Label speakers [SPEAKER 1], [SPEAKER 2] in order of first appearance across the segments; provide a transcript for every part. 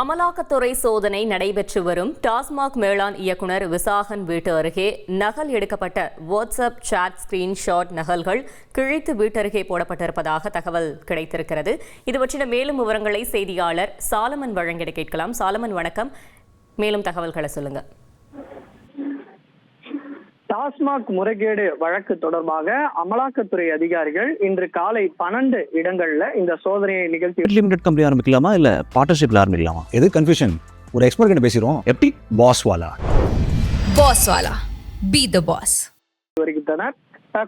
[SPEAKER 1] அமலாக்கத்துறை சோதனை நடைபெற்று வரும். டாஸ்மாக் மேலாண் இயக்குனர் விசாகன் வீட்டு அருகே நகல் எடுக்கப்பட்ட வாட்ஸ்அப் சாட் ஸ்கிரீன்ஷாட் நகல்கள் கிழித்து வீட்டருகே போடப்பட்டிருப்பதாக தகவல் கிடைத்திருக்கிறது. இது பற்றின மேலும் விவரங்களை செய்தியாளர் சாலமன் வழங்கிட கேட்கலாம். சாலமன் வணக்கம். மேலும் தகவல்களை சொல்லுங்கள்
[SPEAKER 2] டாஸ்மாக் முறைகேடு வழக்கு தொடர்பாக அமலாக்கத்துறை அதிகாரிகள் இன்று காலை பன்னெண்டு இடங்கள்ல இந்த சோதனையை நிகழ்த்தி
[SPEAKER 3] லிமிடெட் கம்பெனி ஆரம்பிக்கலாமா இல்ல பார்ட்னர்ஷிப்ல ஆரம்பிக்கலாமா?
[SPEAKER 4] எது கன்ஃபியூஷன் ஒரு எக்ஸ்பர்ட் கிட்ட பேசிடுவோம். எப்படி? Boss wala.
[SPEAKER 5] Boss Wala. Be the boss.
[SPEAKER 2] வருகின்றனர்.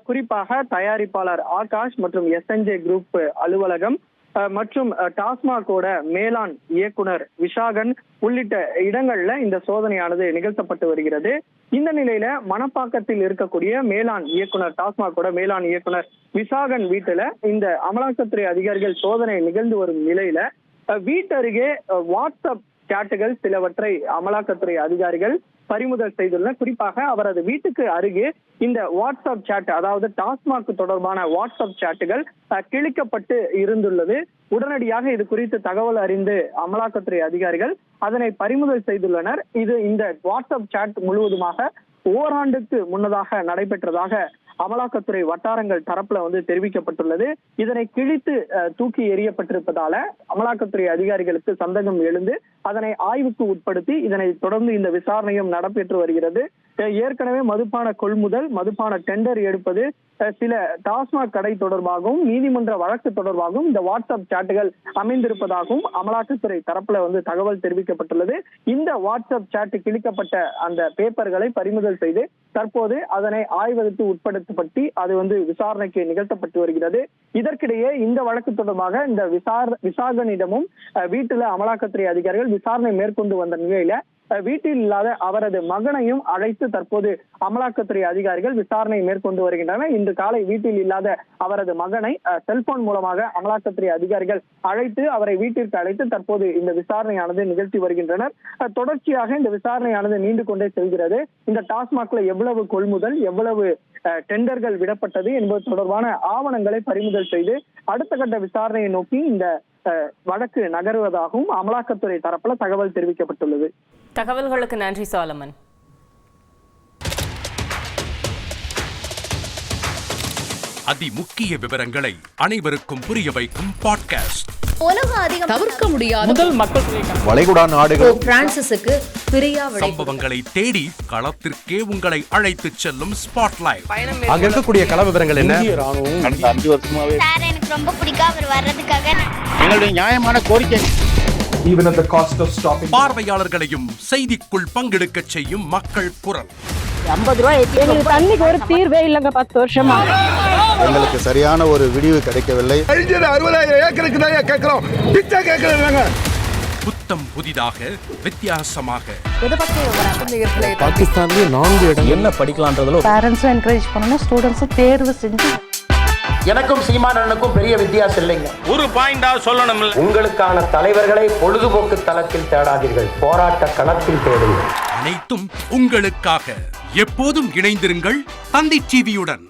[SPEAKER 2] குறிப்பாக தயாரிப்பாளர் ஆகாஷ் மற்றும் எஸ்என்ஜே குரூப் அலுவலகம் மற்றும் டாஸ்மாகோட மேலாண் இயக்குனர் விஷாகன் உள்ளிட்ட இடங்கள்ல இந்த சோதனையானது நிகழ்த்தப்பட்டு வருகிறது. இந்த நிலையில மணப்பாக்கத்தில் இருக்கக்கூடிய மேலாண் இயக்குனர் டாஸ்மாகோட மேலாண் இயக்குனர் விசாகன் வீட்டுல இந்த அமலாக்கத்துறை அதிகாரிகள் சோதனை நிகழ்ந்து வரும் நிலையில வீட்டருகே வாட்ஸ்அப் சாட்டுகள் சிலவற்றை அமலாக்கத்துறை அதிகாரிகள் பறிமுதல் செய்துள்ளனர். குறிப்பாக அவரது வீட்டுக்கு அருகே இந்த வாட்ஸ்அப் சாட் அதாவது டாஸ்மாக் தொடர்பான வாட்ஸ்அப் சாட்டுகள் கிழிக்கப்பட்டு இருந்துள்ளது. உடனடியாக இது குறித்து தகவல் அறிந்து அமலாக்கத்துறை அதிகாரிகள் அதனை பறிமுதல் செய்துள்ளனர். இது இந்த வாட்ஸ்அப் சாட் முழுவதுமாக ஓராண்டுக்கு முன்னதாக நடைபெற்றதாக அமலாக்கத்துறை வட்டாரங்கள் தரப்புல வந்து தெரிவிக்கப்பட்டுள்ளது. இதனை கிழித்து அஹ், தூக்கி எறியப்பட்டிருப்பதால அமலாக்கத்துறை அதிகாரிகளுக்கு சந்தேகம் எழுந்து அதனை ஆய்வுக்கு உட்படுத்தி இதனை தொடர்ந்து இந்த விசாரணையும் நடைபெற்று வருகிறது. ஏற்கனவே மதுபான கொள்முதல் மதுபான டெண்டர் எடுப்பது சில டாஸ்மாக் கடை தொடர்பாகவும் நீதிமன்ற வழக்கு தொடர்பாகவும் இந்த வாட்ஸ்அப் சாட்டுகள் அமைந்திருப்பதாகவும் அமலாக்கத்துறை தரப்புல வந்து தகவல் தெரிவிக்கப்பட்டுள்ளது. இந்த வாட்ஸ்அப் சாட்டு கிழிக்கப்பட்ட அந்த பேப்பர்களை பறிமுதல் செய்து தற்போது அதனை ஆய்வகத்து உட்படுத்தப்பட்டு அது வந்து விசாரணைக்கு நிகழ்த்தப்பட்டு வருகிறது. இதற்கிடையே இந்த வழக்கு தொடர்பாக இந்த விசார விசாகனிடமும் வீட்டுல அமலாக்கத்துறை அதிகாரிகள் விசாரணை மேற்கொண்டு வந்த நிலையில வீட்டில் இல்லாத அவரது மகனையும் அழைத்து தற்போது அமலாக்கத்துறை அதிகாரிகள் விசாரணை மேற்கொண்டு வருகின்றனர். இன்று காலை வீட்டில் இல்லாத அவரது மகனை செல்போன் மூலமாக அமலாக்கத்துறை அதிகாரிகள் அழைத்து அவரை வீட்டிற்கு அழைத்து தற்போது இந்த விசாரணையானது நிகழ்த்தி வருகின்றனர். தொடர்ச்சியாக இந்த விசாரணையானது நீண்டு கொண்டே செல்கிறது. இந்த டாஸ்மாக்ல எவ்வளவு கொள்முதல் எவ்வளவு அஹ், டெண்டர்கள் விடப்பட்டது என்பது தொடர்பான ஆவணங்களை பறிமுதல் செய்து அடுத்த கட்ட விசாரணையை நோக்கி இந்த வழக்கு நகருவதாகவும் அமலாக்கத்துறை தரப்புல தகவல் தெரிவிக்கப்பட்டுள்ளது.
[SPEAKER 1] தகவல்களுக்கு நன்றி சாலமன்.
[SPEAKER 6] அதிமுக்கிய விவரங்களை அனைவருக்கும் புரிய வைக்கும் பாட்காஸ்ட்
[SPEAKER 5] உலக அதிகம் தவிர்க்க முடியாத
[SPEAKER 4] வளைகுடா நாடுகள்.
[SPEAKER 5] பிரான்சிஸுக்கு
[SPEAKER 6] சம்பவங்களை தேடி களத்திற்கே உங்களை அழைத்துச் செல்லும் ஸ்பாட்லைட்
[SPEAKER 7] அங்க இருக்கக்கூடிய கள விவரங்கள் என்ன?
[SPEAKER 8] கடந்த அஞ்சு வருஷமாவே
[SPEAKER 9] சார் எனக்கு ரொம்ப பிடிக்கும் அவர் வர்றதுக்காக.
[SPEAKER 8] எங்களுடைய நியாயமான கோரிக்கை.
[SPEAKER 6] பார்வையாளர்களையும் செய்திக்குள் பங்கெடுக்கச் செய்யும் மக்கள் குரல்.
[SPEAKER 10] எங்களுக்கு தண்ணிக்கு ஒரு தீர்வே இல்லைங்க பத்து வருஷமா.
[SPEAKER 8] எங்களுக்கு சரியான ஒரு விடிவு கிடைக்கவில்லை.
[SPEAKER 7] அறுபதாயிரம் ஏக்கருக்கு தான் கேட்கிறோம்? பிச்சை கேட்கறாங்க
[SPEAKER 6] புத்தம் புதிதாக வித்தியாசமாக.
[SPEAKER 7] பாகிஸ்தான்லயே நான்கு இடம்.
[SPEAKER 4] என்ன படிக்கலான்றதுல
[SPEAKER 10] பேரண்ட்ஸும் என்கரேஜ் பண்ணணும். ஸ்டூடெண்ட்ஸும் தேர்வு செஞ்சு
[SPEAKER 11] எனக்கும் சீமானனுக்கும் பெரிய வித்தியாசம் இல்லைங்க.
[SPEAKER 7] ஒரு பாயிண்டா சொல்லணும்
[SPEAKER 11] உங்களுக்கான தலைவர்களை பொழுதுபோக்கு தளத்தில் தேடாதீர்கள். போராட்ட களத்தில் தேடுங்கள்.
[SPEAKER 6] அனைத்தும் உங்களுக்காக. எப்போதும் இணைந்திருங்கள் தந்தை டிவியுடன்.